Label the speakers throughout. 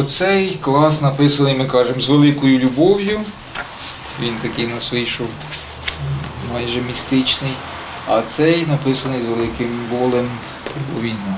Speaker 1: Оцей клас написаний, ми кажемо, з великою любов'ю. Він такий у нас вийшов майже містичний. А цей написаний з великим болем бо війна.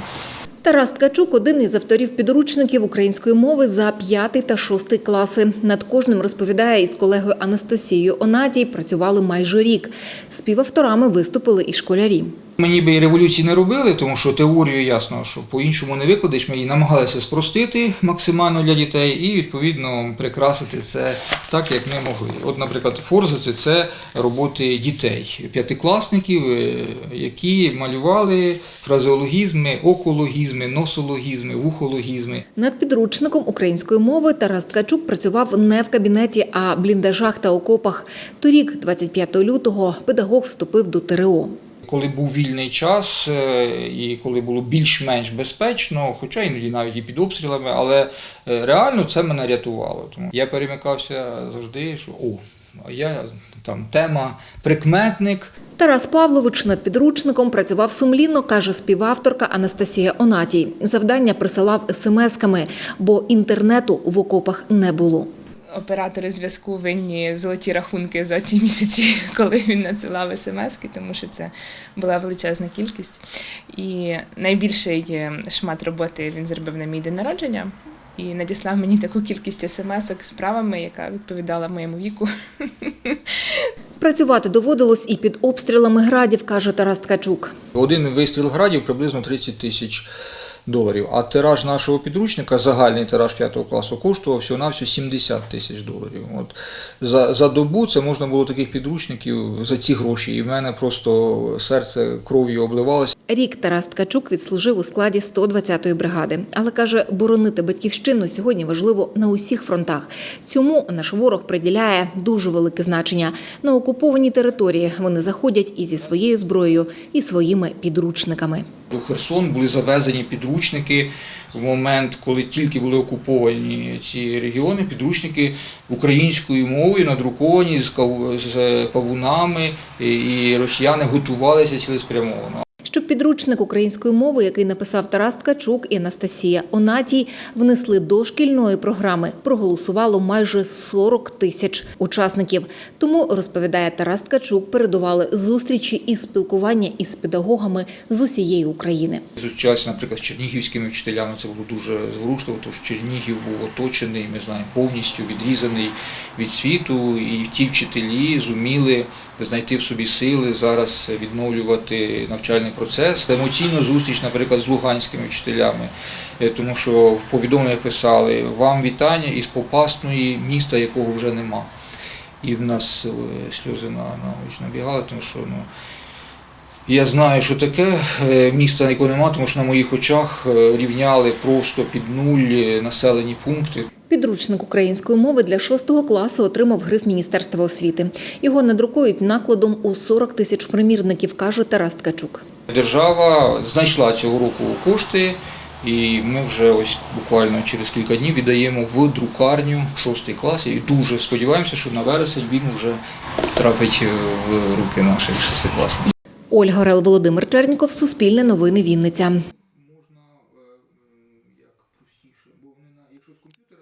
Speaker 2: Тарас Ткачук – один із авторів підручників української мови за 5 та 6 класи. Над кожним розповідає із колегою Анастасією Онатій працювали майже рік. Співавторами виступили і школярі.
Speaker 1: Ми ніби і революції не робили, тому що теорію ясно, що по-іншому не викладеш. Ми її намагалися спростити максимально для дітей і відповідно прикрасити це так, як ми могли. От, наприклад, форзаци це роботи дітей, п'ятикласників, е, які малювали фразеологізми, окологізми, носологізми, вухологізми.
Speaker 2: Над підручником української мови Тарас Ткачук працював не в кабінеті, а бліндажах та окопах. Торік, 25 лютого, педагог вступив до ТРО.
Speaker 1: Коли був вільний час е, і коли було більш-менш безпечно, хоча іноді навіть і під обстрілами, але е, реально це мене рятувало. Тому я перемикався завжди, що о, я там тема прикметник.
Speaker 2: Тарас Павлович над підручником працював сумлінно, каже співавторка Анастасія Онатій. Завдання присилав смс-ками, бо інтернету в окопах не було.
Speaker 3: Оператори зв'язку винні золоті рахунки за ті місяці, коли він надсилав смски, тому що це була величезна кількість. І найбільший е, шмат роботи він зробив на мій день народження і надіслав мені таку кількість смс-ок з правами, яка відповідала моєму віку.
Speaker 2: Працювати доводилось і під обстрілами градів, каже Тарас Ткачук.
Speaker 1: Один вистріл градів приблизно 30 тисяч доларів. А тираж нашого підручника, загальний тираж 5 класу, коштував всього на 70 тисяч доларів. От за, за добу це можна було таких підручників за ці гроші. І в мене просто серце кров'ю обливалося.
Speaker 2: Рік Тарас Ткачук відслужив у складі 120-ї бригади, але каже, боронити батьківщину сьогодні важливо на усіх фронтах. Цьому наш ворог приділяє дуже велике значення. На окуповані території вони заходять і зі своєю зброєю, і своїми підручниками.
Speaker 1: У Херсон були завезені підручники в момент, коли тільки були окуповані ці регіони, підручники українською мовою надруковані з кавунами, і- росіяни готувалися цілеспрямовано.
Speaker 2: Щоб підручник української мови, який написав Тарас Ткачук і Анастасія Онатій, внесли до шкільної програми, проголосувало майже 40 тисяч учасників. Тому, розповідає Тарас Ткачук, передували зустрічі і спілкування із педагогами з усієї України.
Speaker 1: Зустрічалися, наприклад, з чернігівськими вчителями, це було дуже зворушливо, тому що Чернігів був оточений, ми знаємо, повністю відрізаний від світу, і ті вчителі зуміли знайти в собі сили зараз відновлювати навчальний процес. Емоційну зустріч, наприклад, з луганськими вчителями, е, тому що в повідомленнях писали вам вітання із Попасної міста, якого вже нема. І в нас е, сльози на, на очі набігали, тому що ну, я знаю, що таке е, міста, якого немає, тому що на моїх очах рівняли просто під нуль населені пункти.
Speaker 2: Підручник української мови для шостого класу отримав гриф Міністерства освіти. Його надрукують накладом у 40 тисяч примірників, каже Тарас Ткачук.
Speaker 1: Держава знайшла цього року кошти, і ми вже ось буквально через кілька днів віддаємо в друкарню шостий клас. І дуже сподіваємося, що на вересень він вже трапить в руки наших шестикласників.
Speaker 2: Ольга Рел, Володимир Черніков, Суспільне новини Вінниця.